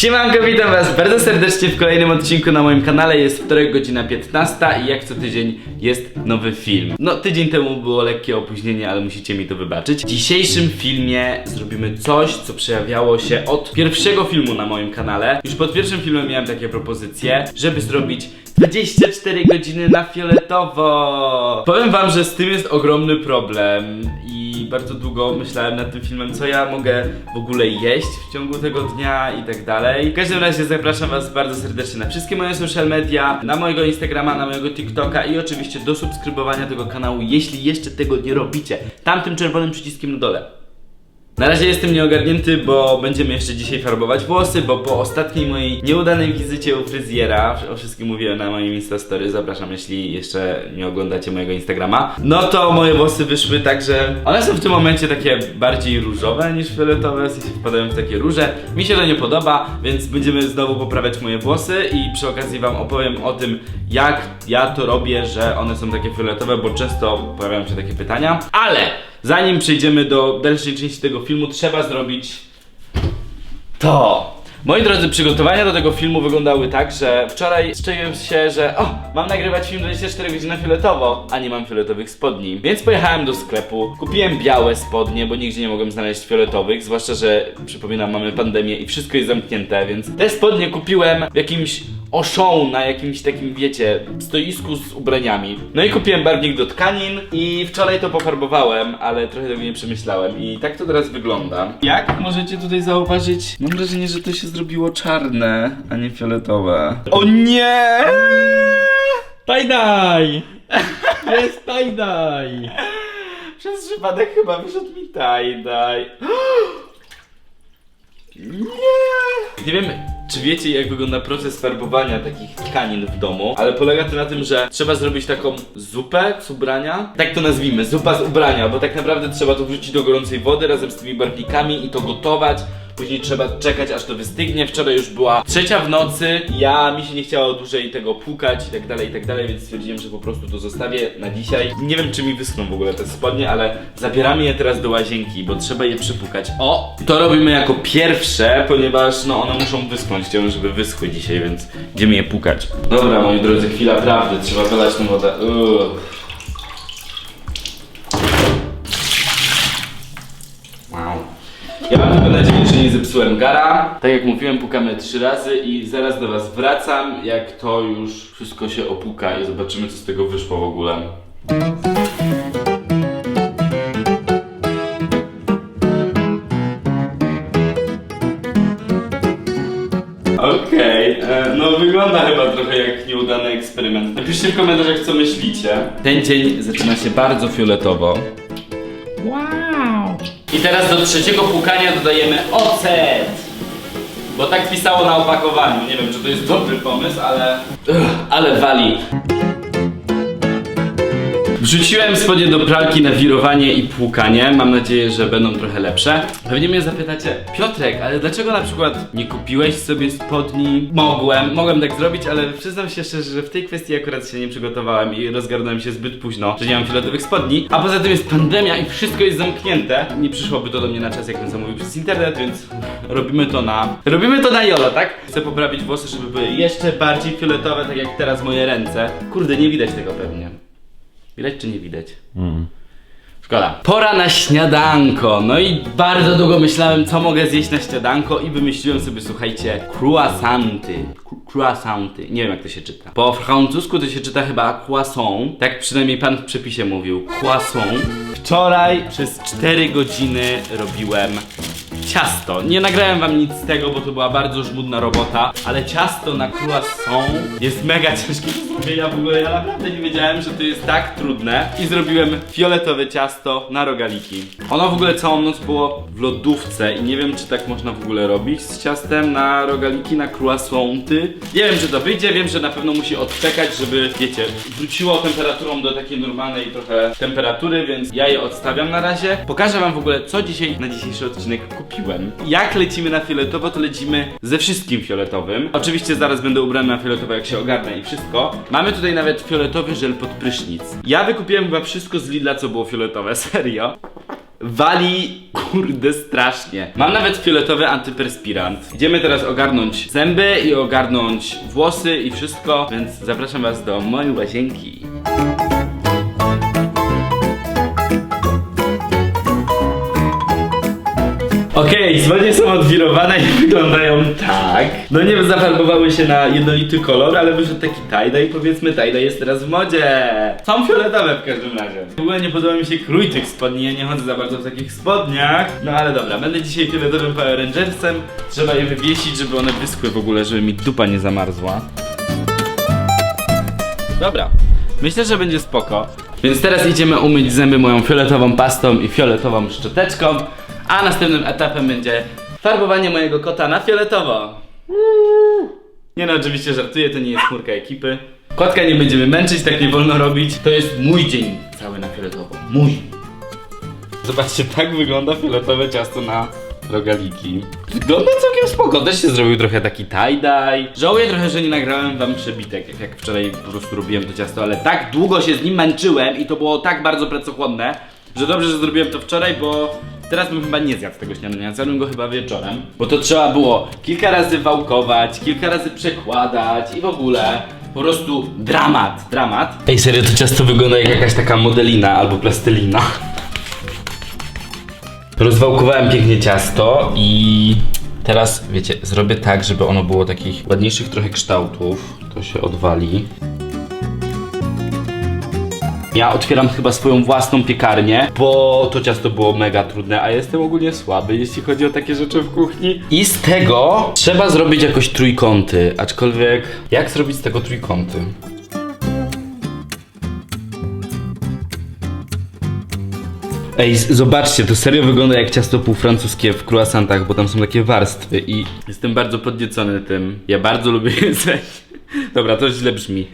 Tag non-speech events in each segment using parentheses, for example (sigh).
Siemanko, witam was bardzo serdecznie w kolejnym odcinku na moim kanale. Jest wtorek, godzina 15 i jak co tydzień jest nowy film. No, tydzień temu było lekkie opóźnienie, ale musicie mi to wybaczyć. W dzisiejszym filmie zrobimy coś, co przejawiało się od pierwszego filmu na moim kanale. Już pod pierwszym filmem miałem takie propozycje, żeby zrobić 24 godziny na fioletowo. Powiem wam, że z tym jest ogromny problem i bardzo długo myślałem nad tym filmem, co ja mogę w ogóle jeść w ciągu tego dnia i tak dalej. W każdym razie zapraszam was bardzo serdecznie na wszystkie moje social media, na mojego Instagrama, na mojego TikToka i oczywiście do subskrybowania tego kanału, jeśli jeszcze tego nie robicie. Tamtym czerwonym przyciskiem na dole. Na razie jestem nieogarnięty, bo będziemy jeszcze dzisiaj farbować włosy, bo po ostatniej mojej nieudanej wizycie u fryzjera, o wszystkim mówiłem na moim Instastory, zapraszam jeśli jeszcze nie oglądacie mojego Instagrama, no to moje włosy wyszły tak, że one są w tym momencie takie bardziej różowe niż fioletowe, w sensie wpadają w takie róże. Mi się to nie podoba, więc będziemy znowu poprawiać moje włosy i przy okazji wam opowiem o tym, jak ja to robię, że one są takie fioletowe, bo często pojawiają się takie pytania, ale zanim przejdziemy do dalszej części tego filmu, trzeba zrobić to. Moi drodzy, przygotowania do tego filmu wyglądały tak, że wczoraj szczęłem się, że o, mam nagrywać film 24 godziny fioletowo, a nie mam fioletowych spodni. Więc pojechałem do sklepu, kupiłem białe spodnie, bo nigdzie nie mogłem znaleźć fioletowych, zwłaszcza, że przypominam, mamy pandemię i wszystko jest zamknięte, więc te spodnie kupiłem w jakimś Auchan na jakimś takim, wiecie, stoisku z ubraniami. No i kupiłem barwnik do tkanin i wczoraj to pofarbowałem, ale trochę tego nie przemyślałem i tak to teraz wygląda. Jak możecie tutaj zauważyć? Mam wrażenie, że to się zrobiło czarne, a nie fioletowe. O nie! Tie-dye! Jest tie-dye! Przez przypadek chyba wyszedł mi tie-dye. (gasps) Nie! Nie wiem, czy wiecie, jak wygląda proces farbowania takich tkanin w domu, ale polega to na tym, że trzeba zrobić taką zupę z ubrania. Tak to nazwijmy, zupa z ubrania, bo tak naprawdę trzeba to wrzucić do gorącej wody razem z tymi barwnikami i to gotować. Później trzeba czekać aż to wystygnie. Wczoraj już była trzecia w nocy. Ja mi się nie chciało dłużej tego płukać i tak dalej, i tak dalej, więc stwierdziłem, że po prostu to zostawię na dzisiaj. Nie wiem, czy mi wyschną w ogóle te spodnie, ale zabieramy je teraz do łazienki, bo trzeba je przypukać. O! To robimy jako pierwsze, ponieważ no one muszą wyschnąć. Chciałem, żeby wyschły dzisiaj, więc idziemy je pukać. Dobra, moi drodzy, chwila prawdy. Trzeba wylać tą wodę. Uff. Ja mam nadzieję, zepsułem gara. Tak jak mówiłem, pukamy trzy razy i zaraz do was wracam, jak to już wszystko się opuka i zobaczymy, co z tego wyszło w ogóle. Okej, e, no wygląda chyba trochę jak nieudany eksperyment. Napiszcie w komentarzach, co myślicie. Ten dzień zaczyna się bardzo fioletowo. Wow! I teraz do trzeciego płukania dodajemy ocet. Bo tak pisało na opakowaniu. Nie wiem, czy to jest dobry pomysł, ale. Ugh, ale wali. Wrzuciłem spodnie do pralki na wirowanie i płukanie. Mam nadzieję, że będą trochę lepsze. Pewnie mnie zapytacie, Piotrek, ale dlaczego na przykład nie kupiłeś sobie spodni? Mogłem, mogłem tak zrobić, ale przyznam się szczerze, że w tej kwestii akurat się nie przygotowałem i rozgarnąłem się zbyt późno, że nie mam fioletowych spodni. A poza tym jest pandemia i wszystko jest zamknięte. Nie przyszłoby to do mnie na czas, jakbym zamówił przez internet, więc robimy to na. Robimy to na jolo, tak? Chcę poprawić włosy, żeby były jeszcze bardziej fioletowe, tak jak teraz moje ręce. Kurde, nie widać tego pewnie. Widać czy nie widać? Szkoda. Pora na śniadanko. No i bardzo długo myślałem, co mogę zjeść na śniadanko i wymyśliłem sobie, słuchajcie, croissanty. Croissanty. Nie wiem jak to się czyta. Po francusku to się czyta chyba croissant. Tak przynajmniej pan w przepisie mówił. Croissant. Wczoraj przez 4 godziny robiłem ciasto. Nie nagrałem wam nic z tego, bo to była bardzo żmudna robota, ale ciasto na croissant jest mega ciężkie do zrobienia w ogóle. Ja naprawdę nie wiedziałem, że to jest tak trudne. I zrobiłem fioletowe ciasto na rogaliki. Ono w ogóle całą noc było w lodówce i nie wiem, czy tak można w ogóle robić z ciastem na rogaliki, na croissanty. Nie wiem, czy to wyjdzie, wiem, że na pewno musi odczekać, żeby, wiecie, wróciło temperaturą do takiej normalnej trochę temperatury, więc ja je odstawiam na razie. Pokażę wam w ogóle, co dzisiaj na dzisiejszy odcinek kupiłem. Jak lecimy na fioletowo, to lecimy ze wszystkim fioletowym. Oczywiście zaraz będę ubrany na fioletowo, jak się ogarnę i wszystko. Mamy tutaj nawet fioletowy żel pod prysznic. Ja wykupiłem chyba wszystko z Lidla, co było fioletowe, (laughs) serio. wali kurde strasznie. Mam nawet fioletowy antyperspirant. Idziemy teraz ogarnąć zęby i ogarnąć włosy i wszystko, więc zapraszam was do mojej łazienki. Okej, spodnie są odwirowane i (laughs) wyglądają tak. No nie zafarbowały się na jednolity kolor, ale wyszedł taki tie-dye powiedzmy tie-dye jest teraz w modzie. Są fioletowe w każdym razie. W ogóle nie podoba mi się krój tych spodni, ja nie chodzę za bardzo w takich spodniach. No ale dobra, będę dzisiaj fioletowym Power Rangersem. Trzeba je wywiesić, żeby one wyschły w ogóle, żeby mi dupa nie zamarzła. Dobra, myślę, że będzie spoko. Więc teraz idziemy umyć zęby moją fioletową pastą i fioletową szczoteczką, a następnym etapem będzie farbowanie mojego kota na fioletowo. Nie no, oczywiście żartuję, to nie jest chmurka ekipy. Kotka nie będziemy męczyć, tak nie wolno robić. To jest mój dzień cały na fioletowo. Mój. Zobaczcie, tak wygląda fioletowe ciasto na rogaliki. Wygląda całkiem spoko. Też się zrobił trochę taki tie-dye. Żałuję trochę, że nie nagrałem wam przebitek, jak- jak wczoraj po prostu robiłem to ciasto, ale tak długo się z nim męczyłem i to było tak bardzo pracochłonne, że dobrze, że zrobiłem to wczoraj, bo teraz bym chyba nie zjadł tego śniadania. Zjadłem go chyba wieczorem, bo to trzeba było kilka razy wałkować, kilka razy przekładać i w ogóle. Po prostu dramat, dramat. Ej, serio, to ciasto wygląda jak jakaś taka modelina albo plastelina. Rozwałkowałem pięknie ciasto i teraz, wiecie, zrobię tak, żeby ono było takich ładniejszych trochę kształtów. To się odwali. Ja otwieram chyba swoją własną piekarnię, bo to ciasto było mega trudne, a jestem ogólnie słaby, jeśli chodzi o takie rzeczy w kuchni. I z tego trzeba zrobić jakoś trójkąty, aczkolwiek jak zrobić z tego trójkąty? Ej, zobaczcie, to serio wygląda jak ciasto półfrancuskie w croissantach, bo tam są takie warstwy i jestem bardzo podniecony tym. Ja bardzo lubię (laughs) jedzenie. Dobra, to źle brzmi.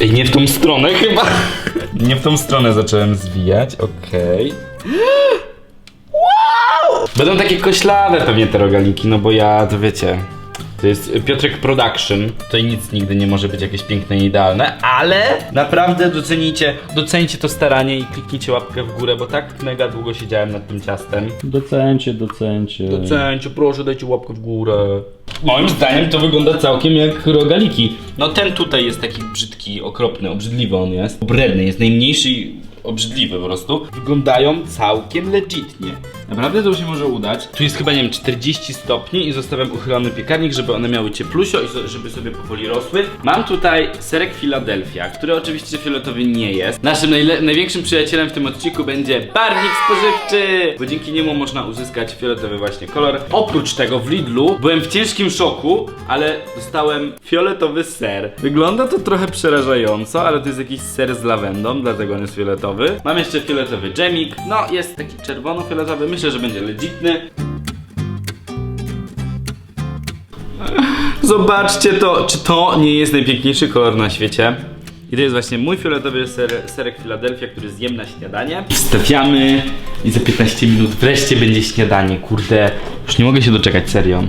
Ej, nie w tą stronę chyba. Nie w tą stronę zacząłem zwijać, okej. Wow! Będą takie koślawe pewnie te rogaliki, no bo ja, to wiecie... To jest Piotrek Production. Tutaj nic nigdy nie może być jakieś piękne i idealne, ale naprawdę docenijcie, docencie to staranie i kliknijcie łapkę w górę, bo tak mega długo siedziałem nad tym ciastem. Docencie, docencie. Docencie, proszę dajcie łapkę w górę. Moim zdaniem to wygląda całkiem jak rogaliki. No ten tutaj jest taki brzydki, okropny, obrzydliwy on jest. Obredny, jest najmniejszy i obrzydliwy po prostu. Wyglądają całkiem legitnie. Naprawdę to się może udać. Tu jest chyba, nie wiem, 40 stopni i zostawiam uchylony piekarnik, żeby one miały cieplusio i żeby sobie powoli rosły. Mam tutaj serek Philadelphia, który oczywiście fioletowy nie jest. Naszym największym przyjacielem w tym odcinku będzie barwnik spożywczy, bo dzięki niemu można uzyskać fioletowy właśnie kolor. Oprócz tego w Lidlu byłem w ciężkim szoku, ale dostałem fioletowy ser. Wygląda to trochę przerażająco, ale to jest jakiś ser z lawendą, dlatego on jest fioletowy. Mam jeszcze fioletowy dżemik, no jest taki czerwono-fioletowy, myślę, że będzie legitny. Zobaczcie to, czy to nie jest najpiękniejszy kolor na świecie. I to jest właśnie mój fioletowy ser, serek Philadelphia, który zjem na śniadanie. Wstawiamy i za 15 minut wreszcie będzie śniadanie. Kurde, już nie mogę się doczekać, serio.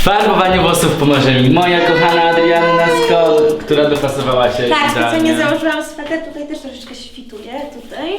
Farbowanie włosów pomoże mi moja kochana Adrianna Skoll, która dopasowała się Tak, idealnie. specjalnie założyłam sweter, tutaj też troszeczkę śwituje, tutaj.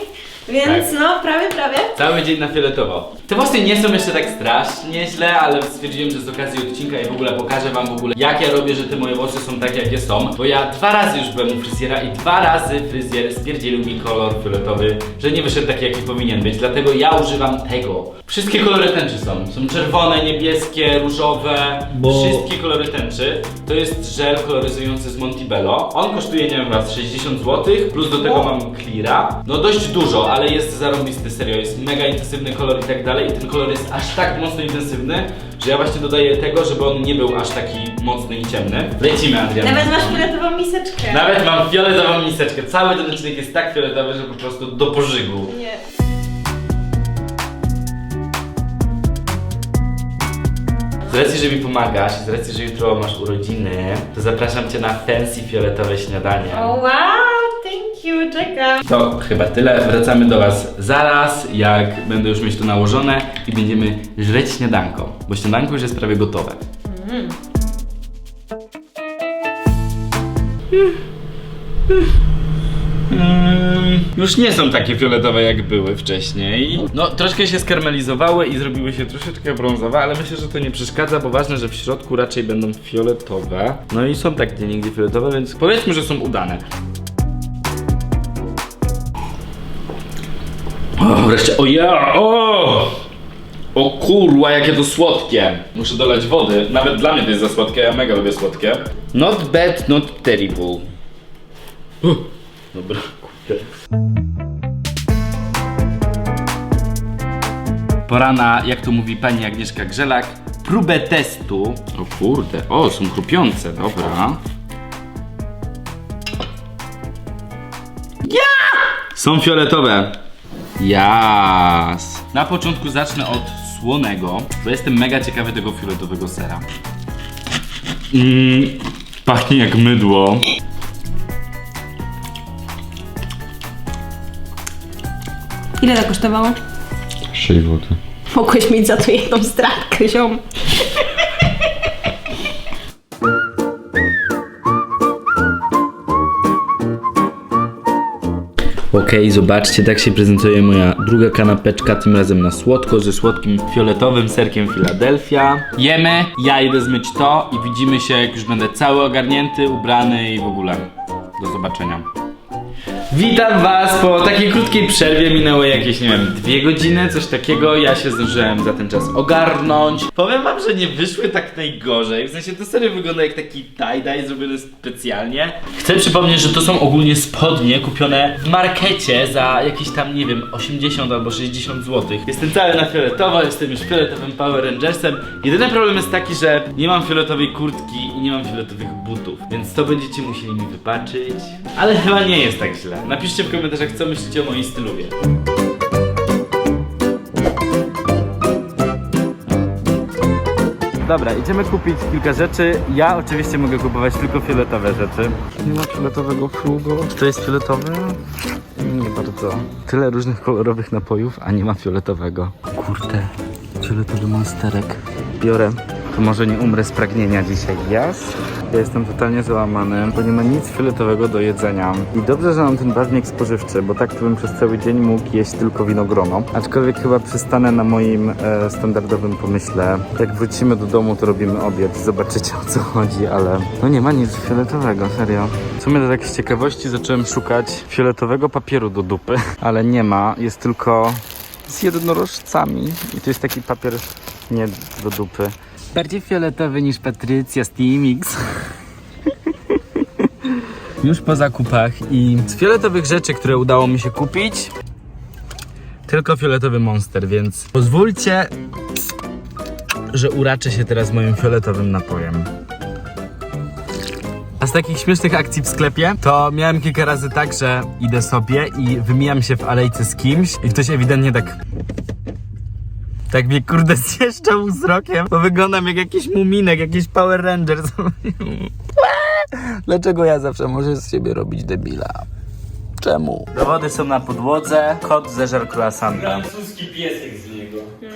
Więc Tak. no, prawie, prawie. Cały dzień na fioletowo. Te włosy nie są jeszcze tak strasznie źle, ale stwierdziłem, że z okazji odcinka i w ogóle pokażę wam w ogóle jak ja robię, że te moje włosy są takie jakie są. Bo ja dwa razy już byłem u fryzjera i dwa razy fryzjer stwierdził mi kolor fioletowy, że nie wyszedł taki jaki powinien być. Dlatego ja używam tego. Wszystkie kolory tęczy są. Są czerwone, niebieskie, różowe. Bo- Wszystkie kolory tęczy. To jest żel koloryzujący z Montibello. On kosztuje, nie wiem, was 60 zł, plus do tego mam cleara. No dość dużo, ale jest zarąbisty, serio. Jest mega intensywny kolor i tak dalej. I ten kolor jest aż tak mocno intensywny, że ja właśnie dodaję tego, żeby on nie był aż taki mocny i ciemny. Lecimy, Adrian. Nawet masz fioletową miseczkę. Nawet mam fioletową miseczkę. Cały ten odcinek jest tak fioletowy, że po prostu do pożygu. Nie. Z racji, że mi pomagasz, z racji, że jutro masz urodziny, to zapraszam cię na fancy fioletowe śniadanie. O wow, thank you, czekam. To chyba tyle. Wracamy do Was zaraz, jak będę już mieć to nałożone i będziemy żreć śniadanko, bo śniadanko już jest prawie gotowe. Mm. mm, już nie są takie fioletowe jak były wcześniej. No, troszkę się skarmelizowały i zrobiły się troszeczkę brązowe, ale myślę, że to nie przeszkadza, bo ważne, że w środku raczej będą fioletowe. No i są tak gdzie nigdzie fioletowe, więc powiedzmy, że są udane. O, wreszcie, o ja, o! O kurwa, jakie to słodkie. Muszę dolać wody. Nawet dla mnie to jest za słodkie, ja mega lubię słodkie. Not bad, not terrible. Uh, dobra, kurde. Pora na, jak to mówi pani Agnieszka Grzelak, próbę testu. O kurde, o, są chrupiące, dobra. Ja! Są fioletowe. Jas. Na początku zacznę od słonego, bo jestem mega ciekawy tego fioletowego sera. Mmm, pachnie jak mydło. Ile to kosztowało? 6 zł. Mogłeś mieć za to jedną stratkę, ziom. Okej, zobaczcie, tak się prezentuje moja druga kanapeczka, tym razem na słodko, ze słodkim fioletowym serkiem Philadelphia. Jemy, ja idę zmyć to i widzimy się, jak już będę cały ogarnięty, ubrany i w ogóle. Do zobaczenia. Witam was po takiej krótkiej przerwie, minęły jakieś, nie wiem, dwie godziny, coś takiego, ja się zdążyłem za ten czas ogarnąć. Powiem wam, że nie wyszły tak najgorzej, w sensie to serio wygląda jak taki tie-dye zrobiony specjalnie. Chcę przypomnieć, że to są ogólnie spodnie kupione w markecie za jakieś tam, nie wiem, 80 albo 60 zł. Jestem cały na fioletowo, jestem już fioletowym Power Rangersem. Jedyny problem jest taki, że nie mam fioletowej kurtki i nie mam fioletowych butów, więc to będziecie musieli mi wybaczyć. Ale chyba nie jest tak źle. Napiszcie w komentarzach, co myślicie o moim styluwie. Dobra, idziemy kupić kilka rzeczy. Ja oczywiście mogę kupować tylko fioletowe rzeczy. Nie ma fioletowego frugo. Czy to jest fioletowe? Nie bardzo. Tyle różnych kolorowych napojów, a nie ma fioletowego. Kurde, fioletowy monsterek. Biorę. To może nie umrę z pragnienia dzisiaj. Jas? Ja jestem totalnie załamany, bo nie ma nic fioletowego do jedzenia. I dobrze, że mam ten barwnik spożywczy, bo tak to bym przez cały dzień mógł jeść tylko winogrono. Aczkolwiek chyba przystanę na moim e, standardowym pomyśle. Jak wrócimy do domu, to robimy obiad. Zobaczycie o co chodzi, ale no nie ma nic fioletowego, serio. W sumie to tak z ciekawości zacząłem szukać fioletowego papieru do dupy, (laughs) ale nie ma. Jest tylko z jednorożcami. I to jest taki papier nie do dupy. Bardziej fioletowy niż Patrycja z Teamix. (laughs) Już po zakupach i z fioletowych rzeczy, które udało mi się kupić, tylko fioletowy monster, więc pozwólcie, że uraczę się teraz moim fioletowym napojem. A z takich śmiesznych akcji w sklepie, to miałem kilka razy tak, że idę sobie i wymijam się w alejce z kimś i ktoś ewidentnie tak tak mnie kurde (laughs) zjeżdżał wzrokiem, bo wyglądam jak jakiś muminek, jakiś Power Rangers. (laughs) Dlaczego ja zawsze muszę z siebie robić debila? Czemu? Dowody są na podłodze, kot zeżar croissanta. Francuski piesek z.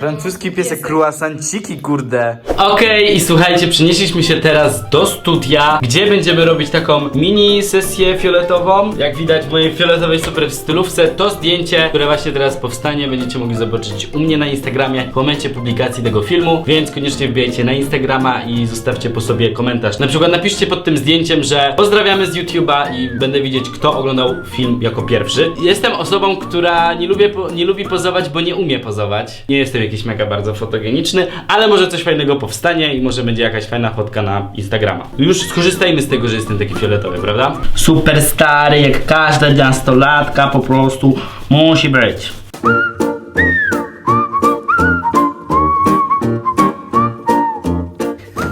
Francuski piesek croissanciki, kurde. Okej, i słuchajcie, przenieśliśmy się teraz do studia, gdzie będziemy robić taką mini sesję fioletową. Jak widać w mojej fioletowej super stylówce, to zdjęcie, które właśnie teraz powstanie, będziecie mogli zobaczyć u mnie na Instagramie w momencie publikacji tego filmu, więc koniecznie wbijajcie na Instagrama i zostawcie po sobie komentarz. Na przykład napiszcie pod tym zdjęciem, że pozdrawiamy z YouTube'a i będę widzieć, kto oglądał film jako pierwszy. Jestem osobą, która nie, lubię po, nie lubi pozować, bo nie umie pozować. Nie jestem jakiś mega bardzo fotogeniczny, ale może coś fajnego powstanie i może będzie jakaś fajna fotka na Instagrama. Już skorzystajmy z tego, że jestem taki fioletowy, prawda? Super stary, jak każda nastolatka po prostu musi być.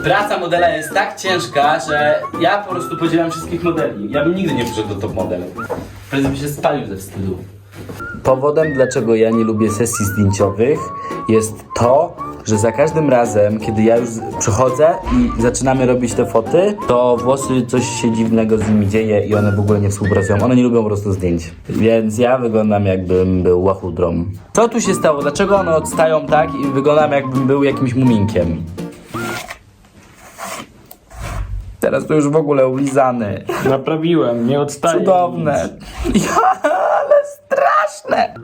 Praca modela jest tak ciężka, że ja po prostu podzielam wszystkich modeli. Ja bym nigdy nie przyszedł do top modelu. Prędzej by się spalił ze wstydu. Powodem, dlaczego ja nie lubię sesji zdjęciowych, jest to, że za każdym razem, kiedy ja już przychodzę i zaczynamy robić te foty, to włosy coś się dziwnego z nimi dzieje i one w ogóle nie współpracują. One nie lubią po prostu zdjęć. Więc ja wyglądam jakbym był łachudrą. Co tu się stało? Dlaczego one odstają tak i wyglądam jakbym był jakimś muminkiem? Teraz to już w ogóle ulizany. Naprawiłem, nie odstaje. Cudowne. Ja, pyszne!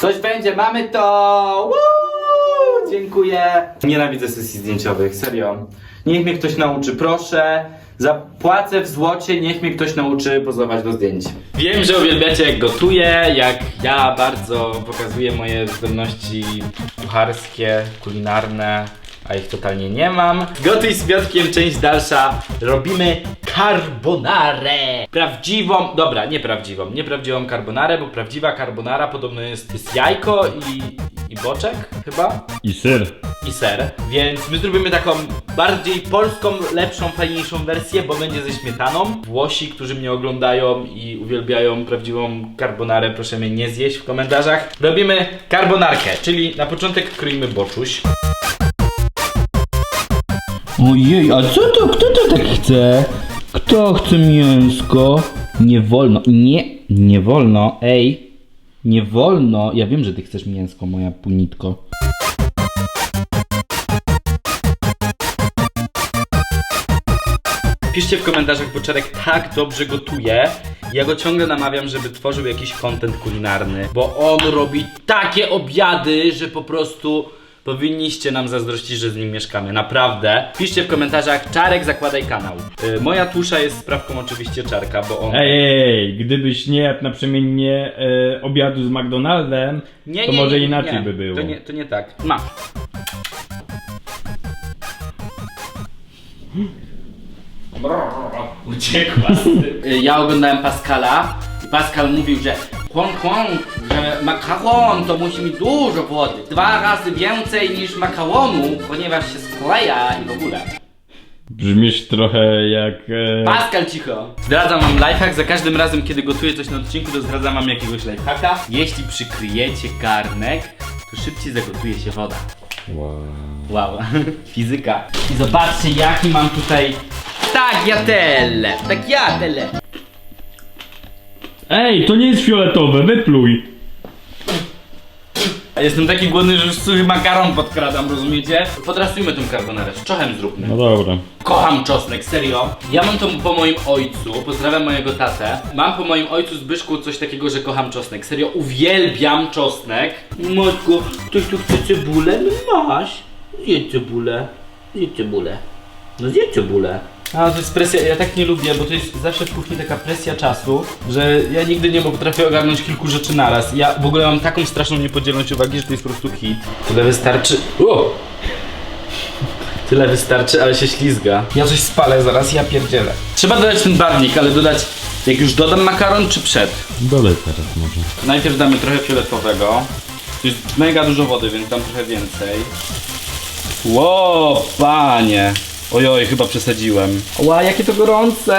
Coś będzie, mamy to! Woo! Dziękuję. Nienawidzę sesji zdjęciowych, serio. Niech mnie ktoś nauczy, proszę. Zapłacę w złocie, niech mnie ktoś nauczy pozować do zdjęć. Wiem, że uwielbiacie jak gotuję, jak ja bardzo pokazuję moje zdolności kucharskie, kulinarne, a ich totalnie nie mam. Gotuj z Piotkiem, część dalsza. Robimy carbonarę. Prawdziwą, dobra, nieprawdziwą, nieprawdziwą carbonarę, bo prawdziwa carbonara podobno jest, jest jajko i, i boczek chyba I syr. i ser, więc my zrobimy taką bardziej polską, lepszą, fajniejszą wersję, bo będzie ze śmietaną. Włosi, którzy mnie oglądają i uwielbiają prawdziwą carbonarę, proszę mnie nie zjeść w komentarzach. Robimy carbonarkę, czyli na początek kroimy boczuś. Ojej, a co to? Kto to tak chce? Kto chce mięsko? Nie wolno. Nie, nie wolno. Ej, nie wolno. Ja wiem, że ty chcesz mięsko, moja punitko. Piszcie w komentarzach, bo Czarek tak dobrze gotuje. Ja go ciągle namawiam, żeby tworzył jakiś content kulinarny, bo on robi takie obiady, że po prostu powinniście nam zazdrościć, że z nim mieszkamy. Naprawdę. Piszcie w komentarzach, Czarek zakładaj kanał. Y, moja tusza jest sprawką oczywiście Czarka, bo on... Ej, ej, ej, gdybyś nie jadł naprzemiennie e, obiadu z McDonaldem, Nie, to nie, może nie, inaczej nie. by było. To nie, to nie tak. Masz. Uciekła z tym. Ja oglądałem Pascala i Pascal mówił, że Hong Kong, że makaron to musi mieć dużo wody. Dwa razy więcej niż makaronu, ponieważ się skleja i w ogóle. Brzmisz trochę jak... E, Pascal, cicho! Zdradzam wam lifehack, za każdym razem, kiedy gotuję coś na odcinku, to zdradzam wam jakiegoś lifehacka. Jeśli przykryjecie garnek, to szybciej zagotuje się woda. Wow, (laughs) fizyka. I zobaczcie, jaki mam tutaj tagliatelle, tagliatelle. Ej, to nie jest fioletowe, wypluj! Jestem taki głodny, że już suchy makaron podkradam, rozumiecie? Podrasujmy tą carbonarę, z czochem zróbmy. No dobra. Kocham czosnek, serio. Ja mam to po moim ojcu, pozdrawiam mojego tatę. Mam po moim ojcu Zbyszku coś takiego, że kocham czosnek. Serio, uwielbiam czosnek. Matko, ktoś tu chce cebulę? No masz. Zjedz cebulę. Zjedz cebulę. No zjedz cebulę. A to jest presja, ja tak nie lubię, bo to jest zawsze w kuchni taka presja czasu, że ja nigdy nie potrafię ogarnąć kilku rzeczy naraz. Ja w ogóle mam taką straszną niepodzielność uwagi, że to jest po prostu hit. Tyle wystarczy. O! Tyle wystarczy, ale się ślizga. Ja coś spalę zaraz, ja pierdzielę. Trzeba dodać ten barwnik, ale dodać jak już dodam makaron czy przed? Dole teraz może. Najpierw damy trochę fioletowego. Tu jest mega dużo wody, więc dam trochę więcej. Ło, panie. Ojoj, chyba przesadziłem. Ła, jakie to gorące!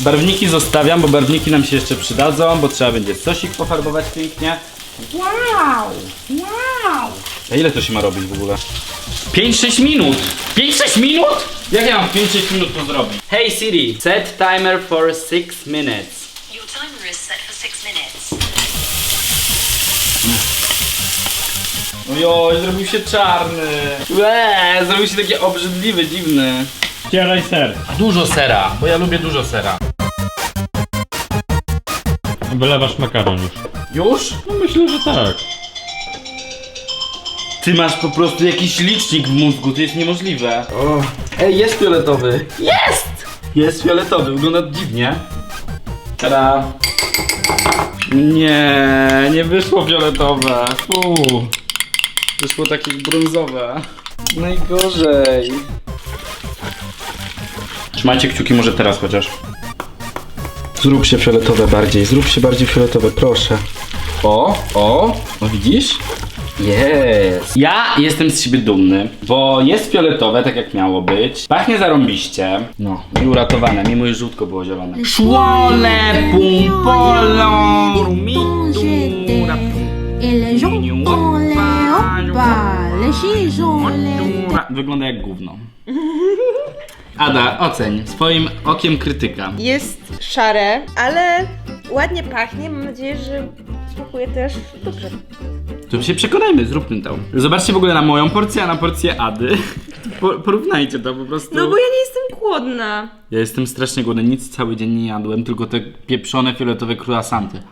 Barwniki zostawiam, bo barwniki nam się jeszcze przydadzą, bo trzeba będzie sosik pofarbować pięknie. Wow! Wow! A ile to się ma robić w ogóle? 5-6 minut! 5-6 minut? Jak ja mam 5-6 minut to zrobić? Hey Siri, set timer for 6 minutes. Your timer is set for six minutes. Ojoj, zrobił się czarny. Eee, zrobił się taki obrzydliwy, dziwny. Ścieraj ser. Dużo sera, bo ja lubię dużo sera. Wylewasz makaron już. Już? No myślę, że tak. Ty masz po prostu jakiś licznik w mózgu, to jest niemożliwe. O. Ej, jest fioletowy. Jest! Jest fioletowy, wygląda dziwnie. Tada. Nie, nie wyszło fioletowe. Fu. Wyszło takie brązowe. Najgorzej. Trzymajcie kciuki może teraz chociaż. Zrób się fioletowe bardziej, zrób się bardziej fioletowe, proszę. O, o, no widzisz? Jest. Ja jestem z siebie dumny, bo jest fioletowe, tak jak miało być. Pachnie zarąbiście. No, i uratowane, mimo iż żółtko było zielone. Szłole, pum, polą, rumidura, pum. Ont les... Wygląda jak gówno. Ada, oceń swoim okiem krytyka. Jest szare, ale ładnie pachnie. Mam nadzieję, że smakuje też dobrze. To się przekonajmy, zróbmy to. Zobaczcie w ogóle na moją porcję, a na porcję Ady. (laughs) po, porównajcie to po prostu. No bo ja nie jestem głodna. Ja jestem strasznie głodny, nic cały dzień nie jadłem, tylko te pieprzone fioletowe croissanty.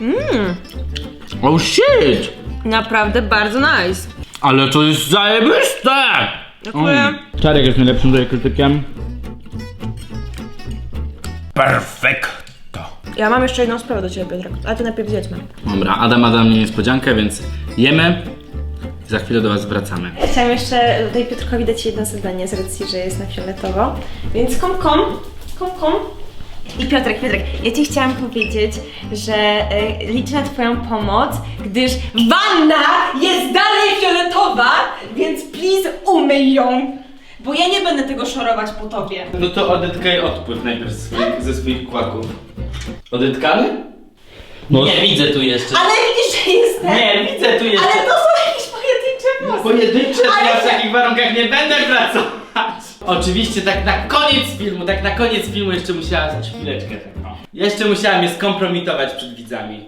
Mmm. Oh shit! Naprawdę bardzo nice. Ale to jest zajebiste! Dziękuję. Czarek jest najlepszym tutaj krytykiem. Perfekto. Ja mam jeszcze jedną sprawę do ciebie, Piotrek, ale to najpierw zjedzmy. Dobra, Adam ma dla mnie niespodziankę, więc jemy. Za chwilę do was wracamy. Chciałam jeszcze tutaj Piotrkowi dać jedno zadanie z racji, że jest na fioletowo. Więc kom kom, kom kom. I Piotrek, Piotrek, ja ci chciałam powiedzieć, że e, liczę na twoją pomoc, gdyż wanna jest dalej fioletowa, więc please umyj ją. Bo ja nie będę tego szorować po tobie. No to odetkaj odpływ najpierw ze swoich, ze swoich kłaków. Odetkany? No. Nie, widzę tu jeszcze. Ale widzisz, że jestem. Nie, widzę tu jeszcze. Ale to są jakieś pojedyncze włosy. Pojedyncze, to ja w takich warunkach nie będę pracować. Oczywiście tak na koniec filmu, tak na koniec filmu jeszcze musiała, chwileczkę tak, o. Jeszcze musiała mnie skompromitować przed widzami.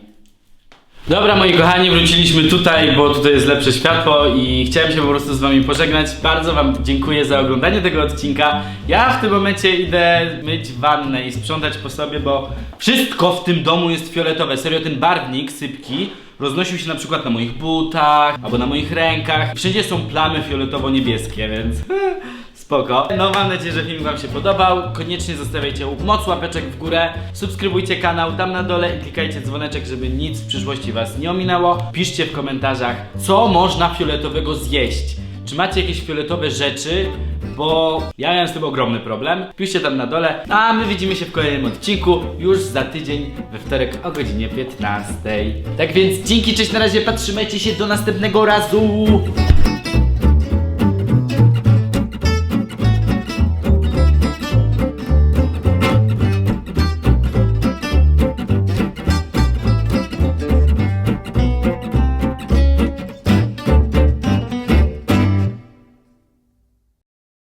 Dobra moi kochani, wróciliśmy tutaj, bo tutaj jest lepsze światło i chciałem się po prostu z wami pożegnać. Bardzo wam dziękuję za oglądanie tego odcinka. Ja w tym momencie idę myć wannę i sprzątać po sobie, bo wszystko w tym domu jest fioletowe. Serio, ten barwnik sypki roznosił się na przykład na moich butach albo na moich rękach. Wszędzie są plamy fioletowo-niebieskie, więc spoko. No mam nadzieję, że film wam się podobał. Koniecznie zostawiajcie moc łapeczek w górę, subskrybujcie kanał tam na dole i klikajcie dzwoneczek, żeby nic w przyszłości was nie ominęło. Piszcie w komentarzach, co można fioletowego zjeść. Czy macie jakieś fioletowe rzeczy? Bo ja miałem z tym ogromny problem. Piszcie tam na dole. A my widzimy się w kolejnym odcinku już za tydzień we wtorek o godzinie 15. Tak więc dzięki, cześć, na razie, patrzymajcie się do następnego razu.